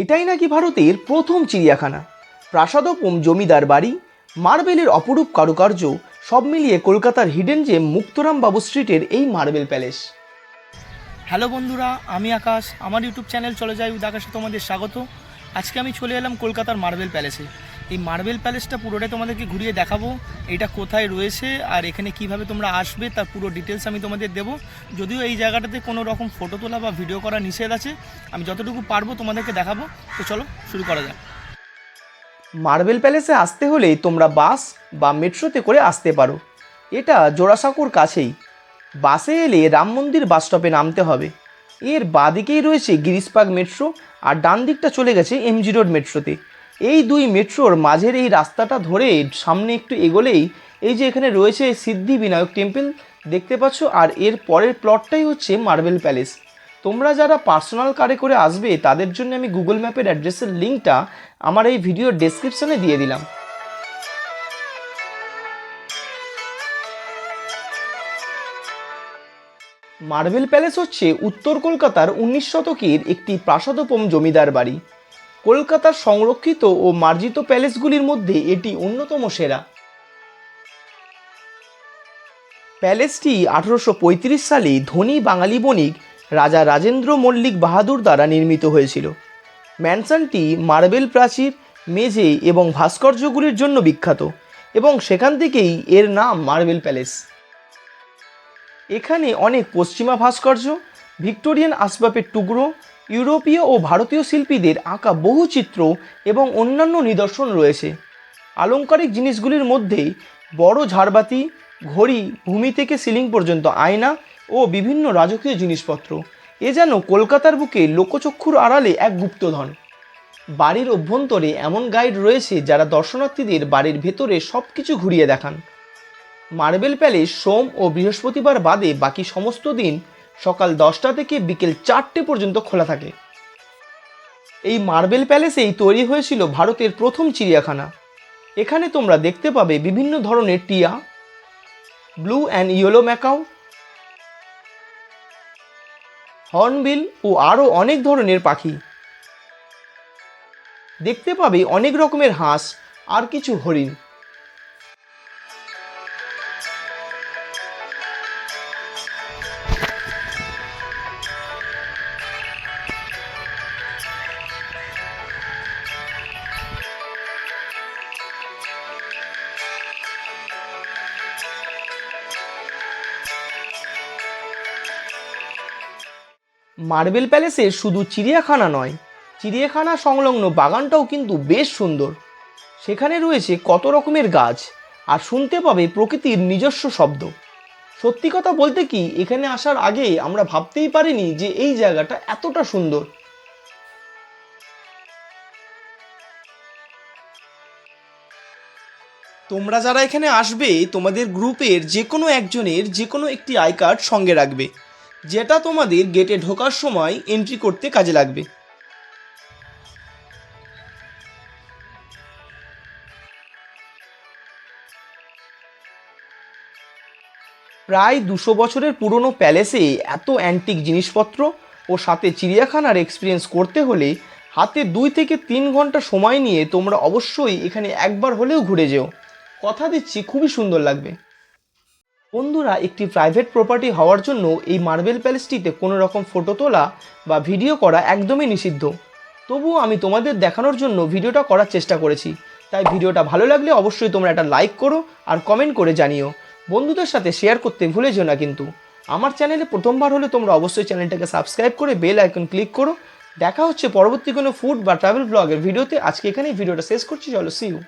এটাই নাকি ভারতের প্রথম চিড়িয়াখানা। প্রাসাদোপম জমিদার বাড়ি, মার্বেলের অপরূপ কারুকার্য, সব মিলিয়ে কলকাতার হিডেন জেম মুক্তরাম বাবু স্ট্রিটের এই মার্বেল প্যালেস হ্যালো বন্ধুরা, আমি আকাশ। আমার ইউটিউব চ্যানেল চলে যাই উদ আকাশে তোমাদের স্বাগত। আজকে আমি চলে এলাম কলকাতার মার্বেল প্যালেসে এই মার্বেল প্যালেসটা পুরোটাই তোমাদেরকে ঘুরিয়ে দেখাবো, এটা কোথায় রয়েছে আর এখানে কীভাবে তোমরা আসবে তার পুরো ডিটেলস আমি তোমাদের দেবো। যদিও এই জায়গাটাতে কোনো রকম ফটো তোলা বা ভিডিও করা নিষেধ আছে, আমি যতটুকু পারব তোমাদেরকে দেখাবো। তো চলো, শুরু করা যাক। মার্বেল প্যালেসে আসতে হলে তোমরা বাস বা মেট্রোতে করে আসতে পারো। এটা জোড়াসাঁকোর কাছেই। বাসে এলে রাম মন্দির বাস স্টপে নামতে হবে। এর বাদিকেই রয়েছে গিরিশপাক মেট্রো আর ডান দিকটা চলে গেছে এমজি রোড মেট্রোতে। এই দুই মেট্রোর মাঝের এই রাস্তাটা ধরে সামনে একটু এগোলেই এই যে এখানে রয়েছে সিদ্ধি বিনায়ক টেম্পল, দেখতে পাচ্ছ, আর এর পরের প্লটটাই হচ্ছে মার্বেল প্যালেস। তোমরা যারা পার্সোনাল কারে করে আসবে, তাদের জন্য আমি গুগল ম্যাপের অ্যাড্রেসের লিঙ্কটা আমার এই ভিডিওর ডেসক্রিপশনে দিয়ে দিলাম। মার্বেল প্যালেস হচ্ছে উত্তর কলকাতার উনিশ শতকের একটি প্রাসাদোপম জমিদার বাড়ি। কলকাতার সংরক্ষিত ও মার্জিত প্যালেসগুলির মধ্যে এটি অন্যতম সেরা। প্যালেসটি আঠারোশো পঁয়ত্রিশ সালে ধনী বাঙালি বণিক রাজা রাজেন্দ্র মল্লিক বাহাদুর দ্বারা নির্মিত হয়েছিল। ম্যানসনটি মার্বেল প্রাচীর, মেঝে এবং ভাস্কর্যগুলির জন্য বিখ্যাত এবং সেখান থেকেই এর নাম মার্বেল প্যালেস। এখানে অনেক পশ্চিমা ভাস্কর্য, ভিক্টোরিয়ান আসবাবের টুকরো ইউরোপীয় ও ভারতীয় শিল্পীদের আঁকা বহু চিত্র এবং অন্যান্য নিদর্শন রয়েছে। আলংকারিক জিনিসগুলির মধ্যে বড় ঝাড়বাতি, ঘড়ি, ভূমি থেকে সিলিং পর্যন্ত আয়না ও বিভিন্ন রাজকীয় জিনিসপত্র। এ যেন কলকাতার বুকে লোকচক্ষুর আড়ালে এক গুপ্তধন। বাড়ির অভ্যন্তরে এমন গাইড রয়েছে যারা দর্শনার্থীদের বাড়ির ভেতরে সব কিছু ঘুরিয়ে দেখান। মার্বেল প্যালেস সোম ও বৃহস্পতিবার বাদে বাকি সমস্ত দিন সকাল দশটা থেকে বিকেল চারটে পর্যন্ত খোলা থাকে। এই মার্বেল প্যালেসেই তৈরি হয়েছিল ভারতের প্রথম চিড়িয়াখানা। এখানে তোমরা দেখতে পাবে বিভিন্ন ধরনের টিয়া, blue and yellow macaw, hornbill ও আরও অনেক ধরনের পাখি। দেখতে পাবে অনেক রকমের হাঁস আর কিছু হরিণ। মার্বেল প্যালেসে শুধু চিড়িয়াখানা নয়, চিড়িয়াখানা সংলগ্ন বাগানটাও কিন্তু বেশ সুন্দর। সেখানে রয়েছে কত রকমের গাছ, আর শুনতে পাবে প্রকৃতির নিজস্ব শব্দ। সত্যি কথা বলতে কি, এখানে আসার আগে আমরা ভাবতেই পারিনি যে এই জায়গাটা এতটা সুন্দর। তোমরা যারা এখানে আসবে, তোমাদের গ্রুপের যে কোনো একজনের যে কোনো একটি আই কার্ড সঙ্গে রাখবে। যেটা তোমাদের গেটে ঢোকার সময় এন্ট্রি করতে কাজে লাগবে। প্রায় দুশো বছরের পুরনো প্যালেসে এত অ্যান্টিক জিনিসপত্র ও সাথে চিড়িয়াখানার এক্সপিরিয়েন্স করতে হলে হাতে দুই থেকে তিন ঘণ্টা সময় নিয়ে তোমরা অবশ্যই এখানে একবার হলেও ঘুরে যেও। কথা দিচ্ছি, খুবই সুন্দর লাগবে। বন্ধুরা, একটি প্রাইভেট প্রপার্টি হওয়ার জন্য এই মার্বেল প্যালেসটিতে কোনো রকম ফটো তোলা বা ভিডিও করা একদমই নিষিদ্ধ। তবুও আমি তোমাদের দেখানোর জন্য ভিডিওটা করার চেষ্টা করেছি। তাই ভিডিওটা ভালো লাগলে অবশ্যই তোমরা একটা লাইক করো আর কমেন্ট করে জানিও। বন্ধুদের সাথে শেয়ার করতে ভুলে যেও না কিন্তু। আমার চ্যানেলে প্রথমবার হলে তোমরা অবশ্যই চ্যানেলটাকে সাবস্ক্রাইব করে বেল আইকন ক্লিক করো। দেখা হচ্ছে পরবর্তী কোনো ফুড বা ট্রাভেল ব্লগের ভিডিওতে আজকে এখানেই ভিডিওটা শেষ করছি, চলো সি ইউ